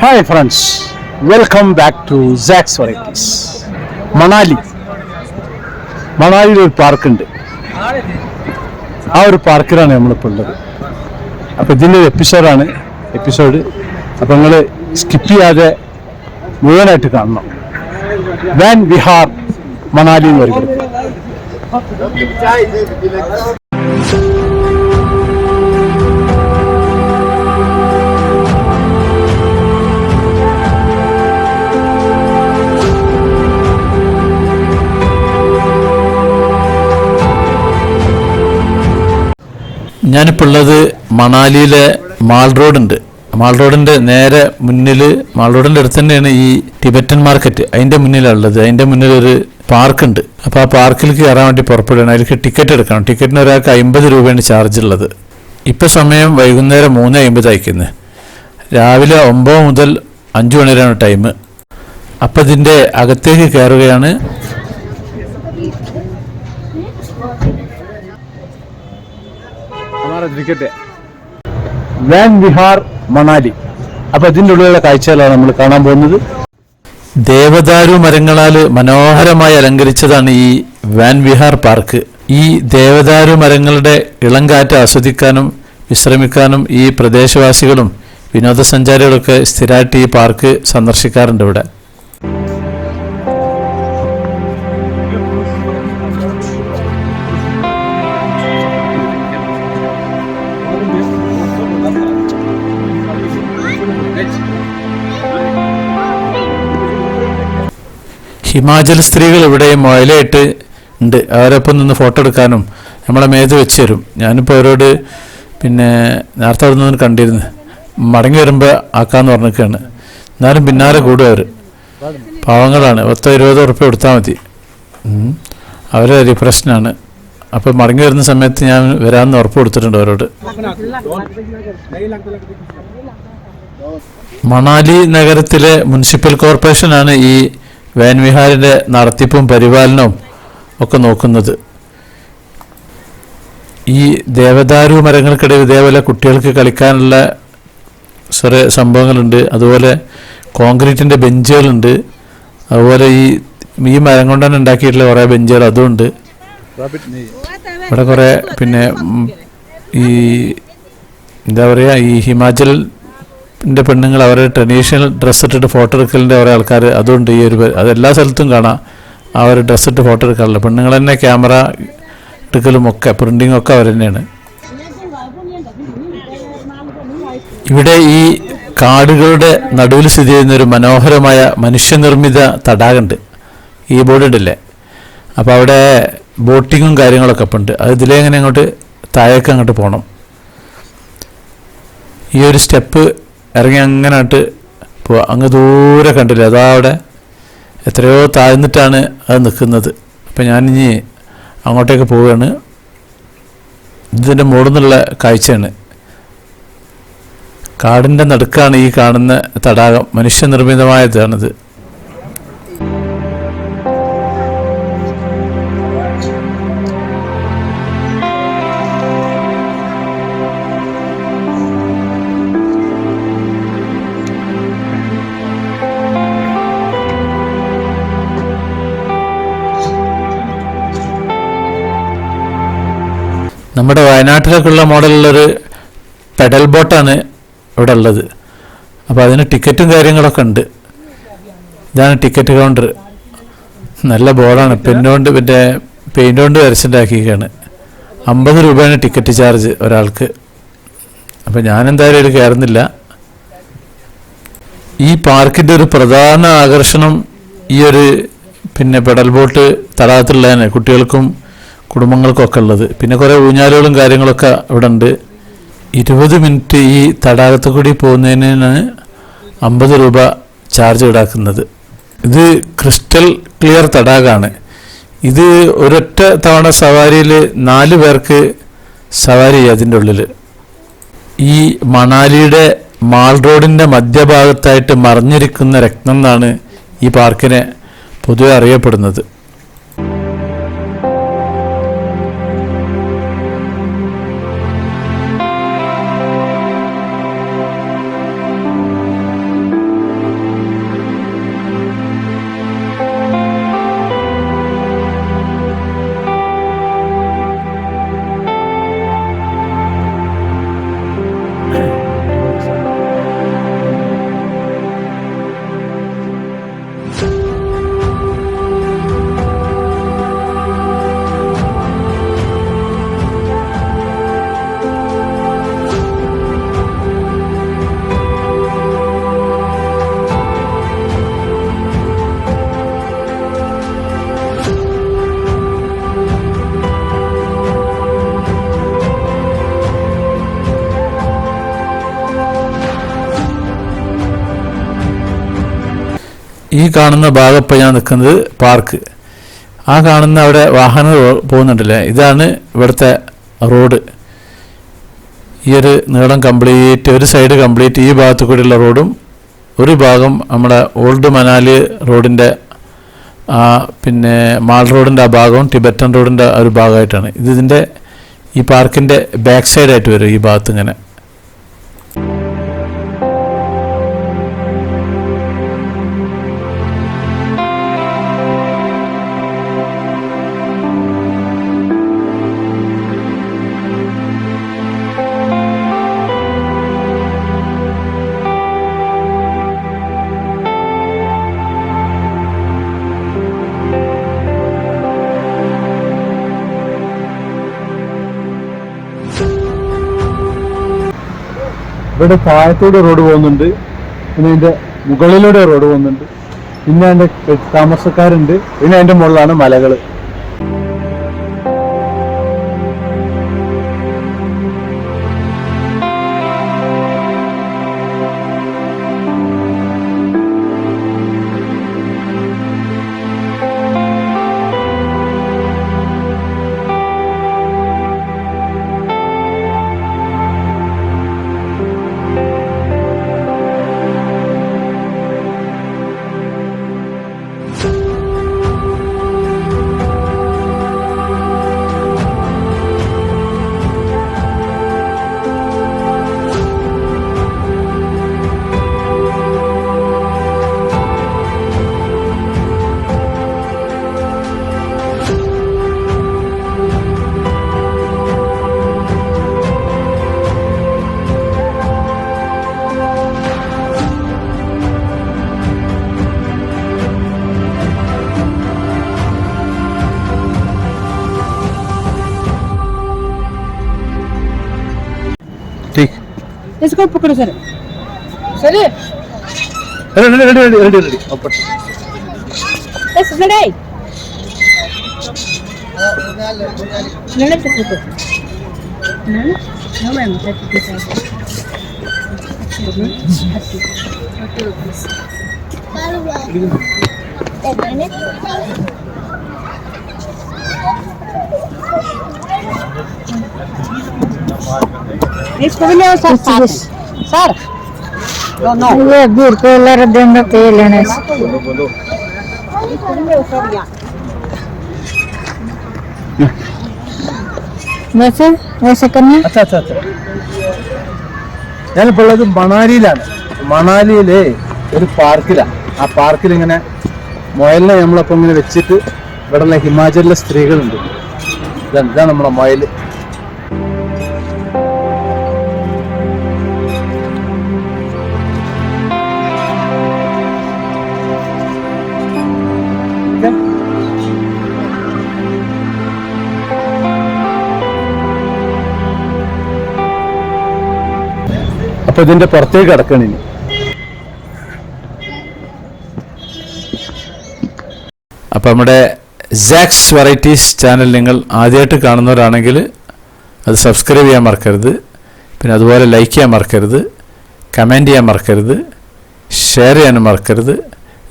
Hi friends welcome back to sax varieties Manali. മണാലിയിൽ ഒരു പാർക്കുണ്ട്. ആ ഒരു പാർക്കിലാണ് നമ്മളിപ്പോൾ ഉള്ളത്. അപ്പോൾ ഇതിന്റെ ഒരു എപ്പിസോഡാണ് എപ്പിസോഡ് അപ്പോൾ നിങ്ങൾ സ്കിപ്പ് ചെയ്യാതെ മുഴുവനായിട്ട് കാണണം. വാൻ ബിഹാർ മണാലി എന്ന് പറയുന്നത്. ഞാനിപ്പോൾ ഉള്ളത് മണാലിയിലെ മാൾ റോഡുണ്ട്. മാൾ റോഡിന്റെ നേരെ മുന്നിൽ മാൾ റോഡിന്റെ അടുത്ത് തന്നെയാണ് ഈ ടിബറ്റൻ മാർക്കറ്റ്. അതിന്റെ മുന്നിലുള്ളത് അതിന്റെ മുന്നിൽ ഒരു പാർക്ക് ഉണ്ട് അപ്പോൾ ആ പാർക്കിലേക്ക് കയറാൻ വേണ്ടി പുറപ്പെടുകയാണ്. അതിലേക്ക് ടിക്കറ്റ് എടുക്കണം. ടിക്കറ്റിന് ഒരാൾക്ക് അമ്പത് രൂപയാണ് ചാർജ് ഉള്ളത്. ഇപ്പോൾ സമയം വൈകുന്നേരം മൂന്ന് അമ്പത് അയക്കുന്നത് രാവിലെ ഒമ്പത് മുതൽ അഞ്ച് മണി വരെയാണ് ടൈം. അപ്പോൾ ഇതിന്റെ അകത്തേക്ക് കയറുകയാണ് വാൻ വിഹാർ മണാലി. അപ്പോൾ ഇതിന്റെ ഉള്ളിലുള്ള കാഴ്ചകളാണ് നമ്മൾ കാണാൻ പോകുന്നത്. ദേവദാരു മരങ്ങളാൽ മനോഹരമായി അലങ്കരിച്ചതാണ് ഈ വാൻ വിഹാർ പാർക്ക്. ഈ ദേവദാരു മരങ്ങളുടെ ഇളം കാറ്റ് ആസ്വദിക്കാനും വിശ്രമിക്കാനും ഈ പ്രദേശവാസികളും വിനോദസഞ്ചാരികളൊക്കെ സ്ഥിരമായിട്ട് ഈ പാർക്ക് സന്ദർശിക്കാറുണ്ട് ഇവിടെ. ഹിമാചൽ സ്ത്രീകൾ ഇവിടെ മുയലായിട്ട് ഉണ്ട്. അവരൊപ്പം നിന്ന് ഫോട്ടോ എടുക്കാനും നമ്മളെ മേത് വെച്ച് തരും. ഞാനിപ്പോൾ അവരോട് പിന്നെ നേരത്തെ അവിടെ നിന്ന് കണ്ടിരുന്നു. മടങ്ങി വരുമ്പോൾ ആക്കാന്ന് പറഞ്ഞിരിക്കുകയാണ്. എന്നാലും പിന്നാലെ കൂടും അവർ പാവങ്ങളാണ്. പത്തോ ഇരുപതോ ഉറുപ്പ്യ കൊടുത്താൽ മതി. അവരൊരു പ്രശ്നമാണ് അപ്പോൾ മടങ്ങി വരുന്ന സമയത്ത് ഞാൻ വരാമെന്ന് ഉറപ്പ് കൊടുത്തിട്ടുണ്ട് അവരോട്. മണാലി നഗരത്തിലെ മുനിസിപ്പൽ കോർപ്പറേഷനാണ് ഈ വാൻവിഹാറിന്റെ നടത്തിപ്പും പരിപാലനവും ഒക്കെ നോക്കുന്നത്. ഈ ദേവദാരു മരങ്ങൾക്കിടയിൽ ഇതേപോലെ കുട്ടികൾക്ക് കളിക്കാനുള്ള ചെറിയ സംഭവങ്ങളുണ്ട്. അതുപോലെ കോൺക്രീറ്റിന്റെ ബെഞ്ചുകളുണ്ട്. അതുപോലെ ഈ ഈ മരം കൊണ്ട് തന്നെ ഉണ്ടാക്കിയിട്ടുള്ള കുറേ ബെഞ്ചുകൾ അതുമുണ്ട്. ഇവിടെ കുറേ പിന്നെ ഈ എന്താ പറയുക ഈ ഹിമാചൽ ന്റെ പെണ്ണുങ്ങൾ അവരുടെ ട്രഡീഷണൽ ഡ്രസ്സ് ഇട്ടിട്ട് ഫോട്ടോ എടുക്കലിന്റെ കുറേ ആൾക്കാർ അതുകൊണ്ട് ഈ ഒരു അതെല്ലാ സ്ഥലത്തും കാണാം. ആ ഒരു ഡ്രസ്സ് ഇട്ട് ഫോട്ടോ എടുക്കാറില്ല പെണ്ണുങ്ങൾ തന്നെ ക്യാമറ എടുക്കലും ഒക്കെ പ്രിന്റിങ്ങും ഒക്കെ അവർ തന്നെയാണ്. ഇവിടെ ഈ കാടുകളുടെ നടുവിൽ സ്ഥിതി ചെയ്യുന്ന ഒരു മനോഹരമായ മനുഷ്യനിർമ്മിത തടാകമുണ്ട്. ഈ ബോർഡില്ലേ അപ്പോൾ അവിടെ ബോട്ടിങ്ങും കാര്യങ്ങളൊക്കെ അപ്പം ഉണ്ട്. അത് ഇതിലേ എങ്ങനെ അങ്ങോട്ട് താഴേക്ക് അങ്ങോട്ട് പോകണം ഈ ഒരു സ്റ്റെപ്പ് ഇറങ്ങി അങ്ങനെ അങ്ങോട്ട് പോവാ. അങ്ങ് ദൂരെ കണ്ടില്ല. അതാ അവിടെ എത്രയോ താഴ്ന്നിട്ടാണ് അത് നിൽക്കുന്നത്. അപ്പം ഞാനിനി അങ്ങോട്ടേക്ക് പോവുകയാണ്. ഇതിന്റെ മുകളിൽ നിന്നുള്ള കാഴ്ചയാണ്. കാടിന്റെ നടുക്കാണ് ഈ കാണുന്ന തടാകം. മനുഷ്യനിർമ്മിതമായതാണിത് നമ്മുടെ വയനാട്ടിലൊക്കെയുള്ള മോഡലുള്ളൊരു പെഡൽ ബോട്ടാണ് ഇവിടെ ഉള്ളത്. അപ്പോൾ അതിന് ടിക്കറ്റും കാര്യങ്ങളൊക്കെ ഉണ്ട്. ഇതാണ് ടിക്കറ്റ് കൗണ്ടർ നല്ല ബോർഡാണ് പെയിന്റ് കൊണ്ട് പിന്നെ പെയിന്റ് കൊണ്ട് വരച്ചിട്ടാക്കിയിരിക്കുകയാണ് അമ്പത് രൂപയാണ് ടിക്കറ്റ് ചാർജ് ഒരാൾക്ക്. അപ്പോൾ ഞാനെന്തായാലും ഇത് കയറുന്നില്ല. ഈ പാർക്കിന്റെ ഒരു പ്രധാന ആകർഷണം ഈ ഒരു പിന്നെ പെഡൽ ബോട്ട് തടാകത്തിലുള്ളതാണ്. കുട്ടികൾക്കും കുടുംബങ്ങൾക്കും ഒക്കെ ഉള്ളത്. പിന്നെ കുറേ ഊഞ്ഞാലുകളും കാര്യങ്ങളൊക്കെ ഇവിടെ ഉണ്ട് ഇരുപത് മിനിറ്റ് ഈ തടാകത്തുകൂടി പോകുന്നതിനാണ് അമ്പത് രൂപ ചാർജ് ഈടാക്കുന്നത്. ഇത് ക്രിസ്റ്റൽ ക്ലിയർ തടാകമാണ്. ഇത് ഒരൊറ്റ തവണ സവാരിയിൽ നാല് പേർക്ക് സവാരി അതിന്റെ ഉള്ളിൽ ഈ മണാലിയുടെ മാൾ റോഡിന്റെ മധ്യഭാഗത്തായിട്ട് മറിഞ്ഞിരിക്കുന്ന രത്നം എന്നാണ് ഈ പാർക്കിനെ പൊതുവെ അറിയപ്പെടുന്നത്. ഈ കാണുന്ന ഭാഗം ഇപ്പോൾ ഞാൻ നിൽക്കുന്നത് പാർക്ക്. ആ കാണുന്ന അവിടെ വാഹനങ്ങൾ പോകുന്നുണ്ടല്ലേ? ഇതാണ് ഇവിടുത്തെ റോഡ്. ഈ ഒരു നീളം കംപ്ലീറ്റ് ഒരു സൈഡ് കംപ്ലീറ്റ് ഈ ഭാഗത്തു കൂടിയുള്ള റോഡും ഒരു ഭാഗം നമ്മുടെ ഓൾഡ് മനാലി റോഡിന്റെ പിന്നെ മാൾ റോഡിന്റെ ആ ഭാഗവും ടിബറ്റൻ റോഡിന്റെ ഒരു ഭാഗമായിട്ടാണ്. ഇത് ഇതിന്റെ ഈ പാർക്കിന്റെ ബാക്ക് സൈഡായിട്ട് വരും ഈ ഭാഗത്ത് ഇങ്ങനെ. ഇവിടെ താഴത്തൂടെ റോഡ് പോകുന്നുണ്ട്. പിന്നെ അതിന്റെ മുകളിലൂടെ റോഡ് പോകുന്നുണ്ട്. പിന്നെ അതിന്റെ താമസക്കാരുണ്ട്. പിന്നെ അതിന്റെ മുകളിലാണ് മലകൾ इसको पकड़ो sir sir ready ready ready ready ready ऊपर बस लड़ाई लड़ाई तो कुछ ना ना मैं मत कुछ Thank you. इसको भी ले सर सर नो नो ये भीड़ को लड़ देंगे तो लेने से इसको भी ले सर या वैसे वैसे करना അച്ഛാ അച്ഛാ അച്ഛാ ഞാനിപ്പോൾ ഉള്ളത് മണാലിയിലാണ് മണാലിയിലെ ഒരു പാർക്കിലാണ് ആ പാർക്കിൽ ഇങ്ങനെ മുയലിനെ നമ്മളപ്പം ഇങ്ങനെ വെച്ചിട്ട് ഇവിടെ ഉള്ള ഹിമാചലിലെ സ്ത്രീകളുണ്ട് ഇതാണ് ഇതാണ് നമ്മുടെ മുയൽ അപ്പൊ ഇതിന്റെ പുറത്തേക്ക് കിടക്കണം ഇനി. അപ്പോൾ നമ്മുടെ ജാക്സ് വെറൈറ്റീസ് ചാനൽ നിങ്ങൾ ആദ്യമായിട്ട് കാണുന്നവരാണെങ്കിൽ അത് സബ്സ്ക്രൈബ് ചെയ്യാൻ മറക്കരുത്. പിന്നെ അതുപോലെ ലൈക്ക് ചെയ്യാൻ മറക്കരുത്. കമന്റ് ചെയ്യാൻ മറക്കരുത്. ഷെയർ ചെയ്യാനും മറക്കരുത്.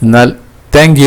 എന്നാൽ താങ്ക്